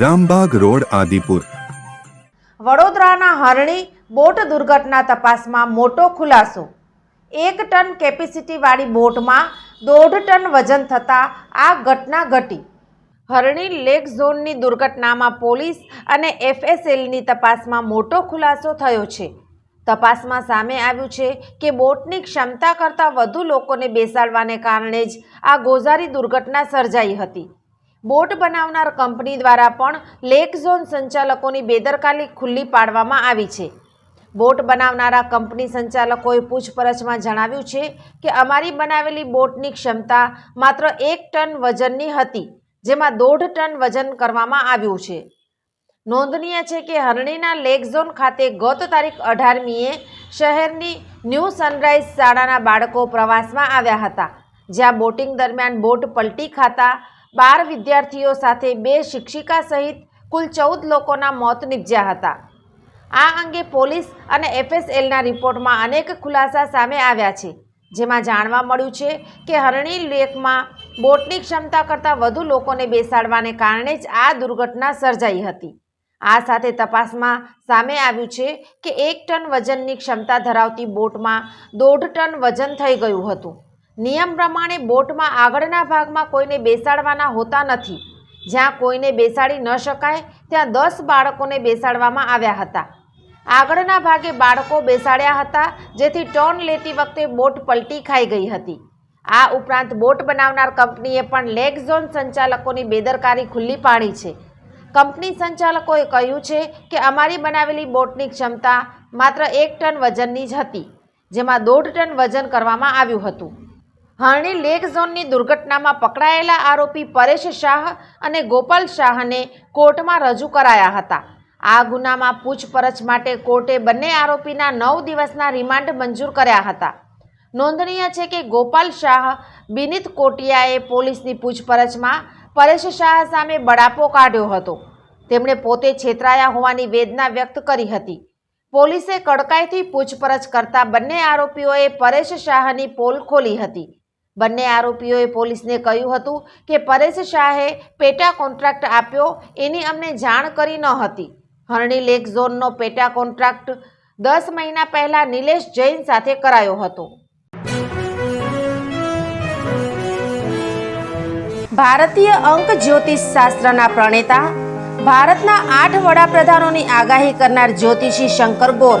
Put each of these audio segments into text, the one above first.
Rambagh road, Adipur. વડોદરાના Harni boat દુર્ઘટના તપાસમાં મોટો ખુલાસો. એક ટન કેપેસિટીવાળી બોટમાં દોઢ ટન વજન થતાં આ ઘટના ઘટી. હરણી લેક ઝોનની દુર્ઘટનામાં પોલીસ અને એફએસએલની તપાસમાં મોટો ખુલાસો થયો છે. તપાસમાં સામે આવ્યું છે કે બોટની ક્ષમતા કરતાં વધુ લોકોને બેસાડવાને કારણે જ આ ગોઝારી દુર્ઘટના સર્જાઈ હતી. બોટ બનાવનાર કંપની દ્વારા પણ લેક ઝોન સંચાલકોની બેદરકારી ખુલ્લી પાડવામાં આવી છે. બોટ બનાવનારા કંપની સંચાલકોએ પૂછપરછમાં જણાવ્યું છે કે અમારી બનાવેલી બોટની ક્ષમતા માત્ર એક ટન વજનની હતી, જેમાં દોઢ ટન વજન કરવામાં આવ્યું છે. નોંધનીય છે કે હરણીના લેક ઝોન ખાતે ગત તારીખ અઢારમીએ શહેરની ન્યૂ સનરાઈઝ શાળાના બાળકો પ્રવાસમાં આવ્યા હતા, જ્યાં બોટિંગ દરમિયાન બોટ પલટી ખાતા બાર વિદ્યાર્થીઓ સાથે બે શિક્ષિકા સહિત કુલ ચૌદ લોકોના મોત નીપજ્યા હતા. આ અંગે પોલીસ અને એફએસએલના રિપોર્ટમાં અનેક ખુલાસા સામે આવ્યા છે, જેમાં જાણવા મળ્યું છે કે હરણી લેકમાં બોટની ક્ષમતા કરતાં વધુ લોકોને બેસાડવાને કારણે જ આ દુર્ઘટના સર્જાઈ હતી. આ સાથે તપાસમાં સામે આવ્યું છે કે એક ટન વજનની ક્ષમતા ધરાવતી બોટમાં દોઢ ટન વજન થઈ ગયું હતું. નિયમ પ્રમાણે બોટમાં આગળના ભાગમાં કોઈને બેસાડવાના હોતા નથી. જ્યાં કોઈને બેસાડી ન શકાય, ત્યાં દસ બાળકોને બેસાડવામાં આવ્યા હતા. આગળના ભાગે બાળકો બેસાડ્યા હતા, જેથી ટર્ન લેતી વખતે બોટ પલટી ખાઈ ગઈ હતી. આ ઉપરાંત બોટ બનાવનાર કંપનીએ પણ લેગ ઝોન સંચાલકોની બેદરકારી ખુલ્લી પાડી છે. કંપની સંચાલકોએ કહ્યું છે કે અમારી બનાવેલી બોટની ક્ષમતા માત્ર એક ટન વજનની જ હતી, જેમાં દોઢ ટન વજન કરવામાં આવ્યું હતું. હરણી લેક ઝોનની દુર્ઘટનામાં પકડાયેલા આરોપી પરેશ શાહ અને ગોપાલ શાહને કોર્ટમાં રજૂ કરાયા હતા. આ ગુનામાં પૂછપરછ માટે કોર્ટે બંને આરોપીના નવ દિવસના રિમાન્ડ મંજૂર કર્યા હતા. નોંધનીય છે કે ગોપાલ શાહ બિનિત કોટિયાએ પોલીસની પૂછપરછમાં પરેશ શાહ સામે બળાપો કાઢ્યો હતો. તેમણે પોતે છેતરાયા હોવાની વેદના વ્યક્ત કરી હતી. પોલીસે કડકાઈથી પૂછપરછ કરતા બંને આરોપીઓએ પરેશ શાહની પોલ ખોલી હતી. બંને આરોપીઓએ પોલીસને કહ્યું હતું કે પરેશ શાહે પેટા કોન્ટ્રાક્ટ આપ્યો, એની અમને જાણ કરી ન હતી. હરણી લેક ઝોનનો પેટા કોન્ટ્રાક્ટ દસ મહિના પહેલા નિલેશ જૈન સાથે કરાયો હતો. ભારતીય અંક જ્યોતિષ શાસ્ત્રના પ્રણેતા, ભારતના આઠ વડાપ્રધાનોની આગાહી કરનાર જ્યોતિષી શંકર ગોર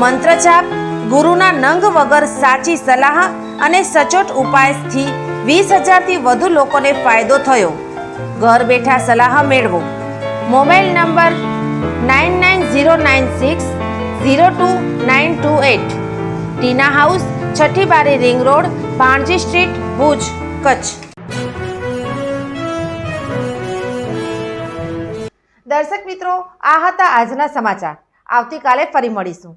મંત્રજાપ ગુરુના નંગ વગર સાચી સલાહ અને સચોટ ઉપાયથી વીસ હજારથી વધુ લોકોને ફાયદો થયો. ઘર બેઠા સલાહ મેળવો. Mobile number nine nine zero nine six zero two nine two eight Tina house છઠ્ઠી બારી ring road Panji street, Bhuj, Kutch. દર્શક મિત્રો, આ હતા આજના સમાચાર. આવતીકાલે ફરી મળીશું.